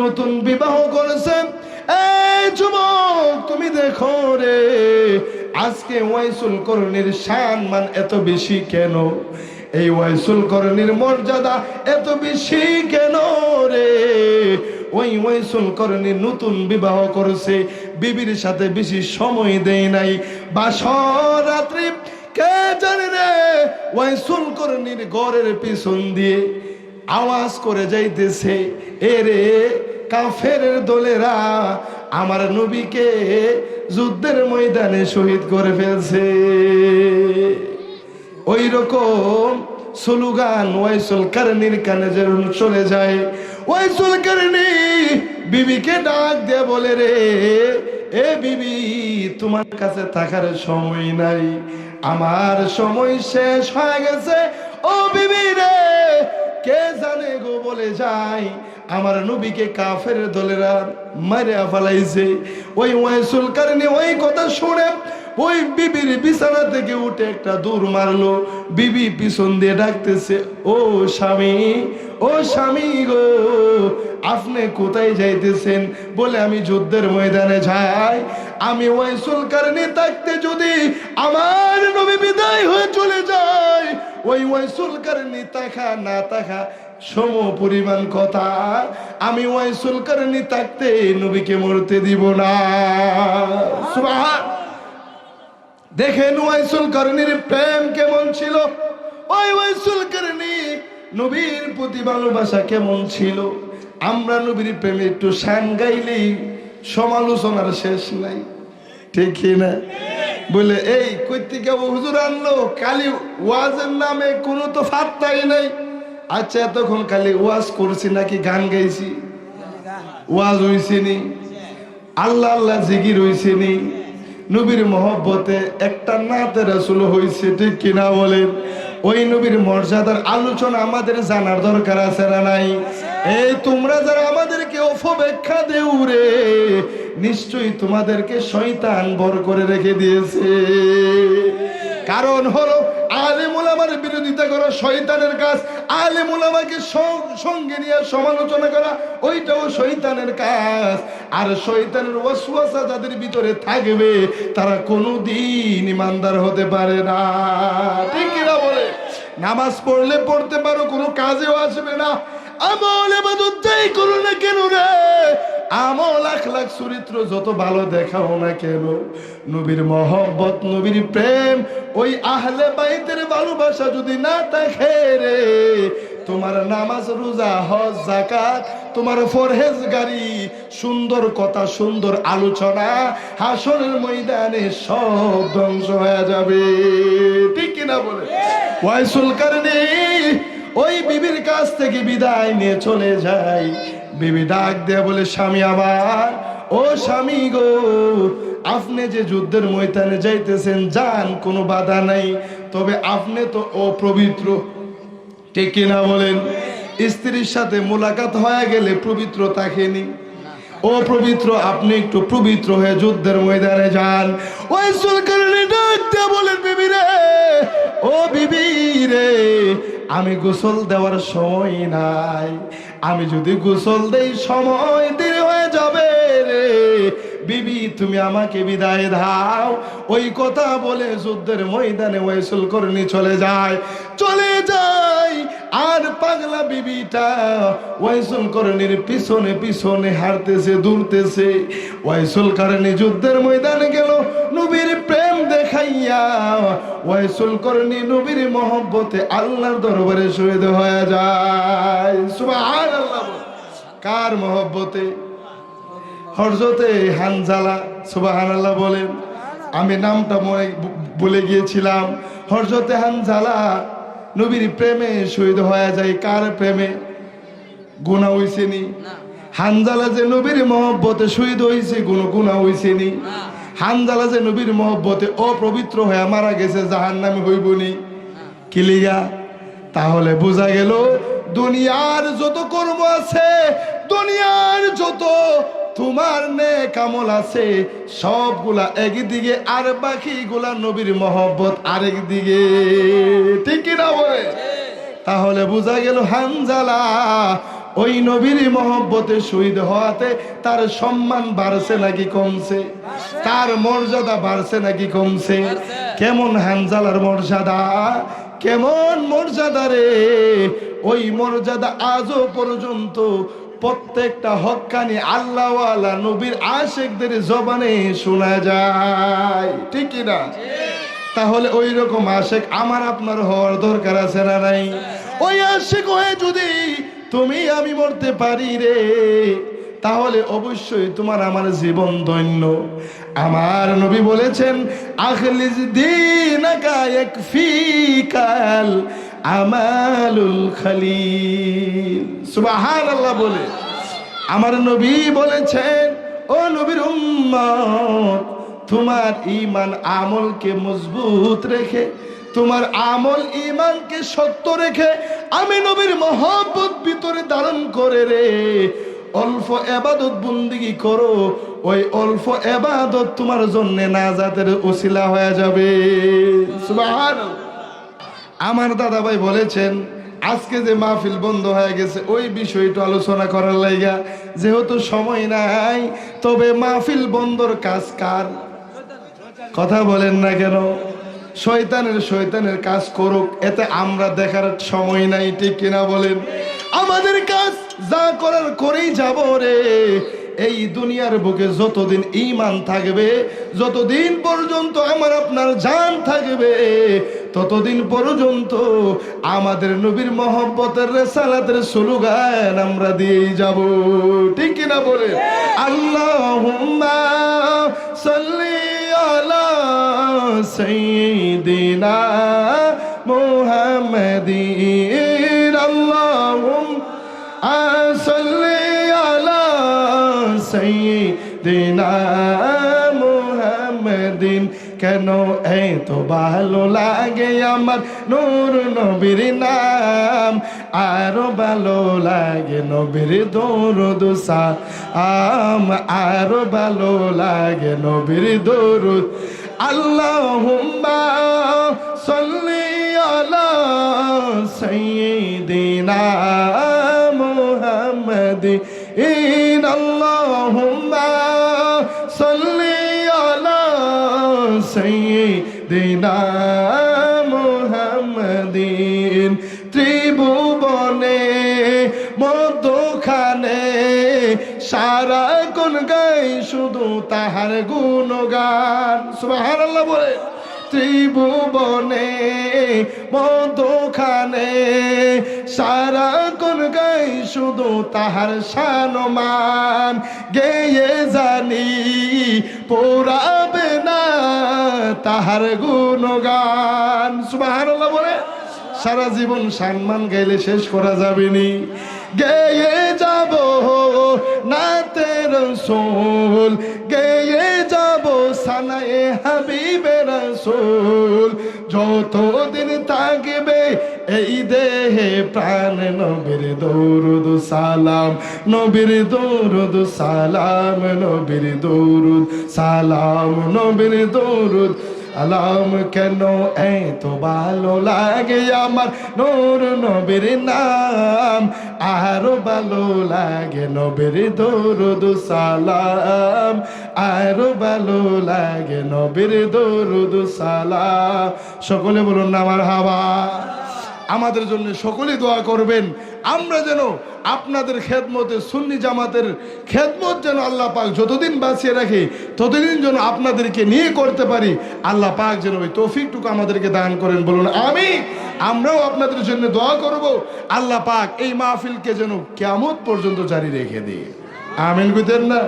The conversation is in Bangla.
নতুন বিবাহ করেছে। এই যুবক, তুমি দেখো রে, আজকে ওয়াইসুল করণীর সম্মান এত বেশি কেন? এই ওয়াইসুল করণীর মর্যাদা এত বেশি কেন রে? ওই ওয়াইসুল করণী নতুন বিবাহ করেছে, বিবির সাথে বেশি সময় দেয় নাই। বাসর রাত্রি, কে জানে রে, ওয়াইসুল করণীর ঘরের পিছন দিয়ে আওয়াজ করে যাইতেছে এরে কাফের দলেরা, আমার নবীকে যুদ্ধের ময়দানে শহীদ করে ফেলছে। ওই রকম স্লোগান ওয়াইসুল কারণীর কানে যেন চলে যায়, ওয়াইসুল কারণী, বিবিকে ডাক দিয়ে বলে রে, এ বিবি, তোমার কাছে থাকার সময় নাই, আমার সময় শেষ হয়ে গেছে, ও বিবি। কে জানে গো বলে যাই? আমার নবীকে কাফের দলেরা মারে ফেলাইছে। ওই ওয়াইসুল কারণে ওই কথা শুনে ওই বিবির বিছানা থেকে উঠে একটা দূর মারলো। বিবি পিছন দিয়ে ডাকতেছে, ও স্বামী ও স্বামী গো, আপনি কোথায় যাইতেছেন? বলে, আমি যুদ্ধের ময়দানে যাই। আমি ওয়াইসুল কারণে থাকতে যদি আমার নবী বিদায় হয়ে চলে যায় ওই ওয়াইসুল কারণে তাকা না তাকা, সম পরিমাণ কথা। আমি ওয়াইসুল কারণে থাকতে নবীকে মরতে দিব না। দেখেন ওয়াইসুল করণীর প্রেম কেমন ছিল? ওই ওয়াইসুল করণী নবীর প্রতি ভালোবাসা কেমন ছিল? আমরা নবীর প্রেমে একটু শান গাইলেই সমালোচনার শেষ নাই। ঠিক না? বলে, এই কৈতিকা হুজুর আনলো? কালি ওয়াজের নামে কোনো তো ফাত্তাই নাই। আচ্ছা এতক্ষণ খালি ওয়াজ করছি নাকি গান গাইছি? ওয়াজ হইছে নি। আল্লাহ আল্লাহ জিগির হইছে নি। নবীর মহব্বতে একটা নাতে রাসুল হইছে, ঠিক কিনা বলেন? ওই নবীর মর্যাদার আলোচনা আমাদের জানার দরকার আছে না নাই? এই, তোমরা যারা আমাদেরকে অপব্যাখ্যা দেউ রে নিশ্চয়ই তোমাদেরকে শয়তান বর করে রেখে দিয়েছে। কারণ হলো, আলেমুল আমার বিরোধিতা করা শয়তানের কাজ, আলেমুল আমাকে সঙ্গে নিয়ে সমালোচনা করা, ওইটাও শয়তানের কাজ। আর শয়তানের ওয়াসওয়াসা যাদের ভিতরে থাকবে, তারা কোনোদিন ইমানদার হতে পারে না। ঠিক কিনা বলে? নামাজ পড়লে পড়তে পারো, কোনো কাজেও আসবে না। আমল এবাদত যাই করো না কেন রে আমল আখলাখ চরিত্র যত ভালো দেখাও না কেন? নবীর মহব্বত, নবীর প্রেম, ওই আহলে বাইতের ভালোবাসা যদি না থাকে রে, তোমার নামাজ, রোজা, হজ জাকাত তোমার ফরহেজ গাড়ি সুন্দর কথা, সুন্দর আলোচনা হাসনের ময়দানে সব ধ্বংস হয়ে যাবে। ঠিক কিনা বলে? ওয়াইসুল কারণে ওই বিবির কাছ থেকে বিদায় নিয়ে চলে যায় বিবি ডাক দেয়া বলে, স্বামী আবার? ও স্বামী গো, আপনি যে যুদ্ধের ময়দানে যাইতেছেন, যান, কোনো বাধা নাই। তবে আপনি তো অপবিত্র। ঠিক কিনা বলেন? স্ত্রীর সাথে মোলাকাত হয়ে গেলে পবিত্র থাকেনি ও পবিত্র, আপনি একটু পবিত্র হয়ে যুদ্ধের ময়দানে যান। ওই সুলকারণে ডাক দেয়া বলেন বিবি রে, ও বিবি রে, আমি গোসল দেওয়ার সময় নাই। আমি যদি গোসল দেই সময় দেরি হয়ে যাবে রে। বিবি, তুমি আমাকে বিদায় দাও। ওই কথা বলে যুদ্ধের ময়দানে ওয়াইসুল করনি চলে যায়। চলে যায় আর পাগলা বিবিটা ওয়াইসুল করণীর পিছনে পিছনে হারতেছে দূরতেছে ওয়াইসুল করণী যুদ্ধের ময়দানে গেল, নবীর প্রেম দেখাইয়া। ওয়াইসুল করণী নবীর মহব্বতে আল্লাহর দরবারে শহীদ হয়ে যায়। সুবহানাল্লাহ কার মহব্বতে? হরজতে হানজালা সুবাহান আল্লাহ বলেন। আমি নামটা মনে বলে গিয়েছিলাম। হরজতে হানজালা নবীর প্রেমে শহীদ হয়ে যায় কার প্রেমে? গুণা হইছেনি হানজালা যে নবীর মহব্বতে শহীদ হয়েছে কোনো গুণা হইছেনি হানজালা যে নবীর মহব্বতে অপবিত্র হয়ে মারা গেছে জাহান নামে হইবনি কিলিগা তাহলে বোঝা গেল দুনিয়ার যত কর্ম আছে দুনিয়ার যত তোমার নে কামল আছে। সবগুলা একদিকে, আর বাকিগুলা নবীর মহব্বত আরেক দিকে ঠিক কিনা বলে? তাহলে বোঝা গেল হানজালা, ওই নবীর মহব্বতে শহীদ হওয়াতে তার সম্মান বাড়ছে নাকি কমছে? তার মর্যাদা বাড়ছে নাকি কমছে? কেমন হানজালার মর্যাদা? কেমন মর্যাদা রে? ওই মর্যাদা আজও পর্যন্ত প্রত্যেকটা হক্কানি আল্লাহওয়ালা নবীর আশেকদের জবানে শোনা যায়। ঠিক না? তাহলে ওই রকম আশেক আমার আপনার হওয়ার দরকার আছে না নাই? ওই আশেক হয়ে যদি তুমি আমি মরতে পারি রে, তাহলে অবশ্যই তোমার আমার জীবন ধন্য। আমার নবী বলেছেন, আখলিজ দিনাকা ইয়াকফিকাল আমালুল খালিল। সুবহানাল্লাহ বলে। আমার নবী বলেছেন, ও নবীর উম্মত, তোমার ইমান আমলকে মজবুত রেখে, তোমার আমল ইমানকে শক্ত রেখে, আমি নবীর মহব্বত ভিতরে ধারণ করে রে। অল্প এবাদত বন্দিগি করো, ওই অল্প এবাদত তোমার জন্য নাজাতের ওসিলা হয়ে যাবে। সুবহানাল্লাহ। আমার দাদা ভাই বলেছেন, আজকে যে মাহফিল বন্ধ হয়ে গেছে, ওই বিষয়টা আলোচনা করার লাইগা। যেহেতু সময় নাই, তবে মাহফিল বন্ধর কাজ কার? কথা বলেন না কেন? শয়তানের শয়তানের কাজ করুক, এতে আমরা দেখার সময় নাই, ঠিক কিনা বলেন? আমাদের কাজ যা করার করেই যাব রে। এই দুনিয়ার বুকে যতদিন ইমান থাকবে, যতদিন পর্যন্ত আমার আপনার জান থাকবে ততদিন পর্যন্ত আমাদের নবীর মহব্বতের রেসালাতের স্লোগান আমরা দিয়েই যাব। ঠিক কিনা বলে আল্লাহুম্মা সাল্লি আলা সাইয়্যিদিনা মুহাম্মাদিন। আল্লাহুম্মা সাল্লি আলা সাইয়্যিদিনা কেন এত ভালো লাগে আমার? নূর নবীর নাম আরও ভালো লাগে নবীর দৌরদ আম আরও ভালো লাগে নবীর দৌরদ। আল্লাহুম্মা সাল্লি আলা সাইয়্যিদিনা মুহাম্মাদিন আল্লাহুম্মা সাল্লি আলা সাইয়্যিদিনা মুহাম্মাদিন ত্রিভুবনে মধ্যখানে সারা কোন গাই শুধু তাহার গুণগান। সুবহানাল্লাহ বলে ত্রিভুবনে মধ্যখানে সারা কোন গাই শুধু তাহার সানমান। গেয়ে জানি পোড়াবে না তাহার গুণগান। সুবহানাল্লাহ বলে, সারা জীবন সম্মান গাইলে শেষ করা যাবেনি গেয়ে যাব নাতের সোল গেয়ে সানায়ে হাবিবের সোল যতদিন থাকবে এই দেহে প্রাণ নবীর দৌরুদ সালাম, নবীর দৌরুদ সালাম, নবীর দৌরুদ সালাম, নবীর দৌরুদ আলাম কেন? এত ভালো লাগে আমার নূর নবীর নাম। আরও ভালো লাগে নবীর দৌরুদ সালাম। আরও ভালো লাগে নবীর দৌরুদ সালাম। সকলে বলুন না আমার হাওয়া। আমাদের জন্য সকলেই দোয়া করবেন। আমরা যেন আপনাদের খেদমতে সুন্নি জামাতের খেদমত যেন আল্লাহ পাক যতদিন বাঁচিয়ে রাখে, ততদিন যেন আপনাদেরকে নিয়ে করতে পারি। আল্লাহ পাক যেন ওই তৌফিকটুকু আমাদেরকে দান করেন বলুন আমি আমরাও আপনাদের জন্য দোয়া করব। আল্লাহ পাক এই মাহফিলকে যেন কেমন পর্যন্ত জারি রেখে দিই। আমিন বুঝেন না?